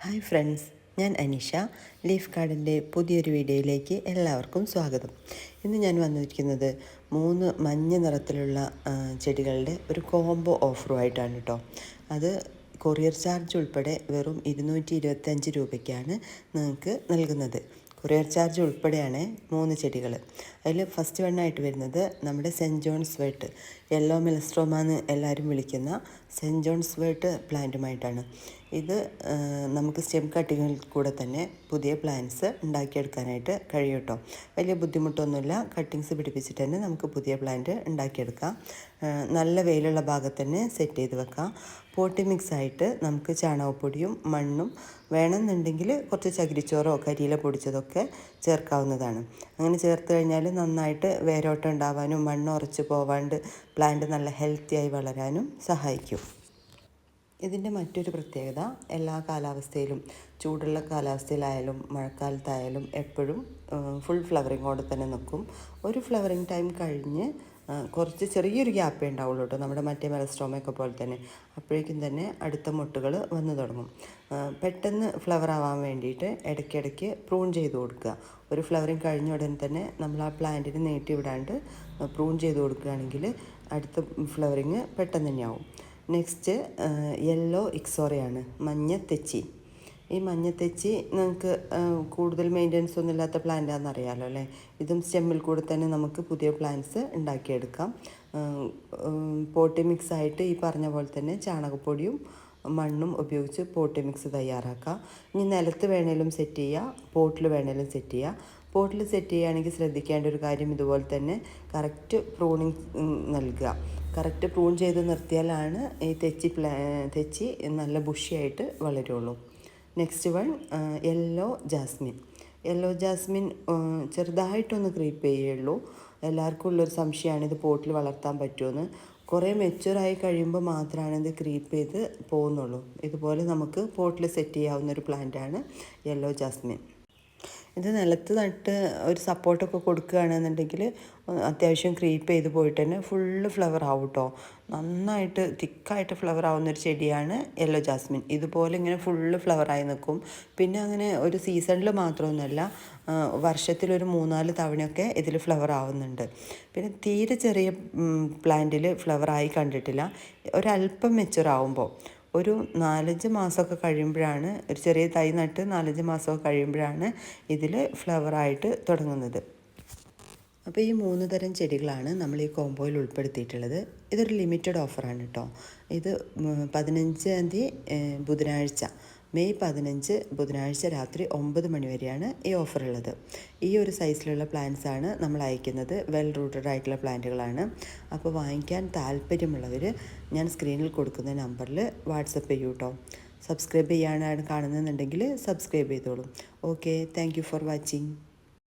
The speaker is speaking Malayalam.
ഹായ് ഫ്രണ്ട്സ് ഞാൻ അനിഷ ലീഫ് കാർഡിന്റെ പുതിയൊരു വീഡിയോയിലേക്ക് എല്ലാവർക്കും സ്വാഗതം. ഇന്ന് ഞാൻ വന്നിരിക്കുന്നത് മൂന്ന് മഞ്ഞ നിറത്തിലുള്ള ചെടികളുടെ ഒരു കോംബോ ഓഫറുമായിട്ടാണ് കേട്ടോ അത് കൊറിയർ ചാർജ് ഉൾപ്പെടെ വെറും ഇരുന്നൂറ്റി ഇരുപത്തഞ്ച് രൂപയ്ക്കാണ് നിങ്ങൾക്ക് നൽകുന്നത്. കൊറിയർ ചാർജ് ഉൾപ്പെടെയാണ് മൂന്ന് ചെടികൾ. അതിൽ ഫസ്റ്റ് വണ്ണായിട്ട് വരുന്നത് നമ്മുടെ സെന്റ് ജോൺസ് വേർട്ട് യെല്ലോ മെലസ്ട്രോമ എന്ന് എല്ലാവരും വിളിക്കുന്ന സെന്റ് ജോൺസ് വേർട്ട് പ്ലാന്റുമായിട്ടാണ്. ഇത് നമുക്ക് സ്റ്റെം കട്ടിങ്ങിൽ കൂടെ തന്നെ പുതിയ പ്ലാന്റ്സ് ഉണ്ടാക്കിയെടുക്കാനായിട്ട് കഴിയും കേട്ടോ വലിയ ബുദ്ധിമുട്ടൊന്നുമില്ല. കട്ടിങ്സ് പിടിപ്പിച്ചിട്ട് തന്നെ നമുക്ക് പുതിയ പ്ലാന്റ് ഉണ്ടാക്കിയെടുക്കാം. നല്ല വെയിലുള്ള ഭാഗത്ത് തന്നെ സെറ്റ് ചെയ്ത് വെക്കാം. പോട്ടി മിക്സ് ആയിട്ട് നമുക്ക് ചാണകപ്പൊടിയും മണ്ണും വേണമെന്നുണ്ടെങ്കിൽ കുറച്ച് ചകിരിച്ചോറോ കരിയില പൊടിച്ചതൊക്കെ ചേർക്കാവുന്നതാണ്. അങ്ങനെ ചേർത്ത് കഴിഞ്ഞാൽ നന്നായിട്ട് വേരോട്ടം ഉണ്ടാവാനും മണ്ണ് ഉറച്ച് പോവാണ്ട് പ്ലാന്റ് നല്ല ഹെൽത്തിയായി വളരാനും സഹായിക്കും. ഇതിന്റെ മറ്റൊരു പ്രത്യേകത എല്ലാ കാലാവസ്ഥയിലും ചൂടുള്ള കാലാവസ്ഥയിലായാലും മഴക്കാലത്തായാലും എപ്പോഴും ഫുൾ ഫ്ലവറിങ്ങോടെ തന്നെ നിൽക്കും. ഒരു ഫ്ലവറിങ് ടൈം കഴിഞ്ഞ് കുറച്ച് ചെറിയൊരു ഗ്യാപ്പേ ഉണ്ടാവുള്ളൂ കേട്ടോ. നമ്മുടെ മറ്റേ മെലസ്ട്രോമയൊക്കെ പോലെ തന്നെ. അപ്പോഴേക്കും തന്നെ അടുത്ത മുട്ടുകൾ വന്നു തുടങ്ങും. പെട്ടെന്ന് ഫ്ലവർ ആവാൻ വേണ്ടിയിട്ട് ഇടയ്ക്കിടയ്ക്ക് പ്രൂൺ ചെയ്ത് കൊടുക്കുക. ഒരു ഫ്ലവറിങ് കഴിഞ്ഞ ഉടനെ തന്നെ നമ്മൾ ആ പ്ലാന്റിന് നീട്ടി വിടാണ്ട് പ്രൂൺ ചെയ്ത് കൊടുക്കുകയാണെങ്കിൽ അടുത്ത ഫ്ലവറിങ് പെട്ടെന്ന് തന്നെയാവും. നെക്സ്റ്റ് യെല്ലോ ഇക്സോറയാണ് മഞ്ഞത്തെച്ചി ഈ മഞ്ഞത്തെച്ചി നമുക്ക് കൂടുതൽ മെയിന്റനൻസ് ഒന്നും ഇല്ലാത്ത പ്ലാന്റ് ആണെന്ന് അറിയാമല്ലോ അല്ലേ? ഇതും സ്റ്റെമ്മിൽ കൂടെ തന്നെ നമുക്ക് പുതിയ പ്ലാന്റ്സ് ഉണ്ടാക്കിയെടുക്കാം. പോട്ടി മിക്സ് ആയിട്ട് ഈ പറഞ്ഞ പോലെ തന്നെ ചാണകപ്പൊടിയും മണ്ണും ഉപയോഗിച്ച് പോട്ടി മിക്സ് തയ്യാറാക്കുക ഇനി നിലത്ത് വേണേലും സെറ്റ് ചെയ്യുക പോട്ടിൽ വേണേലും സെറ്റ് ചെയ്യുക പോട്ടിൽ സെറ്റ് ചെയ്യുകയാണെങ്കിൽ ശ്രദ്ധിക്കേണ്ട ഒരു കാര്യം ഇതുപോലെ തന്നെ കറക്റ്റ് പ്രൂണിങ് നൽകുക. കറക്റ്റ് പ്രൂൺ ചെയ്ത് നിർത്തിയാലാണ് ഈ തെച്ചി പ്ലാ തെച്ചി നല്ല ബുഷിയായിട്ട് വളരുള്ളൂ. Next one yellow jasmine yellow jasmine ചെറുതായിട്ടൊന്ന് ക്രീപ്പ് ചെയ്യുള്ളൂ. എല്ലാവർക്കും ഉള്ളൊരു സംശയമാണ് ഇത് പോട്ടിൽ വളർത്താൻ പറ്റുമെന്ന് കുറേ മെച്ചുവറായി കഴിയുമ്പോൾ മാത്രമാണ് ഇത് ക്രീപ്പ് ചെയ്ത് പോകുന്നുള്ളൂ. ഇതുപോലെ നമുക്ക് പോട്ടിൽ സെറ്റ് ചെയ്യാവുന്ന ഒരു പ്ലാന്റാണ് യെല്ലോ ജാസ്മിൻ ഇത് നിലത്ത് നട്ട് ഒരു സപ്പോർട്ടൊക്കെ കൊടുക്കുകയാണെന്നുണ്ടെങ്കിൽ അത്യാവശ്യം ക്രീപ്പ് ചെയ്ത് പോയിട്ട് തന്നെ ഫുള്ള് ഫ്ലവർ ആവും കേട്ടോ. നന്നായിട്ട് തിക്കായിട്ട് ഫ്ലവർ ആവുന്ന ഒരു ചെടിയാണ് യെല്ലോ ജാസ്മിൻ. ഇതുപോലെ ഇങ്ങനെ ഫുള്ള് ഫ്ലവറായി നിൽക്കും. പിന്നെ അങ്ങനെ ഒരു സീസണിൽ മാത്രമൊന്നുമല്ല വർഷത്തിലൊരു മൂന്നാൽ തവണയൊക്കെ ഇതിൽ ഫ്ലവർ ആവുന്നുണ്ട്. പിന്നെ തീരെ ചെറിയ പ്ലാന്റിൽ ഫ്ലവറായി കണ്ടിട്ടില്ല. ഒരല്പം മെച്ചൂർ ആവുമ്പോൾ. ഒരു നാലഞ്ച് മാസമൊക്കെ കഴിയുമ്പോഴാണ് ഒരു ചെറിയ തൈ നട്ട് നാലഞ്ച് മാസമൊക്കെ കഴിയുമ്പോഴാണ് ഇതിൽ ഫ്ലവറായിട്ട് തുടങ്ങുന്നത്. അപ്പോൾ ഈ മൂന്ന് തരം ചെടികളാണ് നമ്മൾ ഈ കോമ്പോയിൽ ഉൾപ്പെടുത്തിയിട്ടുള്ളത്. ഇതൊരു ലിമിറ്റഡ് ഓഫറാണ് കേട്ടോ. ഇത് പതിനഞ്ചാം തീയതി ബുധനാഴ്ച. മെയ് പതിനഞ്ച് ബുധനാഴ്ച രാത്രി ഒമ്പത് മണി വരെയാണ് ഈ ഓഫർ ഉള്ളത്. ഈ ഒരു സൈസിലുള്ള പ്ലാന്റ്സ് ആണ് നമ്മൾ അയക്കുന്നത്. വെൽ റൂട്ടഡ് ആയിട്ടുള്ള പ്ലാന്റുകളാണ്. അപ്പോൾ വാങ്ങിക്കാൻ താല്പര്യമുള്ളവർ ഞാൻ സ്ക്രീനിൽ കൊടുക്കുന്ന നമ്പറിൽ വാട്സപ്പ് ചെയ്യൂ കേട്ടോ സബ്സ്ക്രൈബ് ചെയ്യാനാണ് കാണുന്നതെന്നുണ്ടെങ്കിൽ സബ്സ്ക്രൈബ് ചെയ്തോളൂ. Okay thank for watching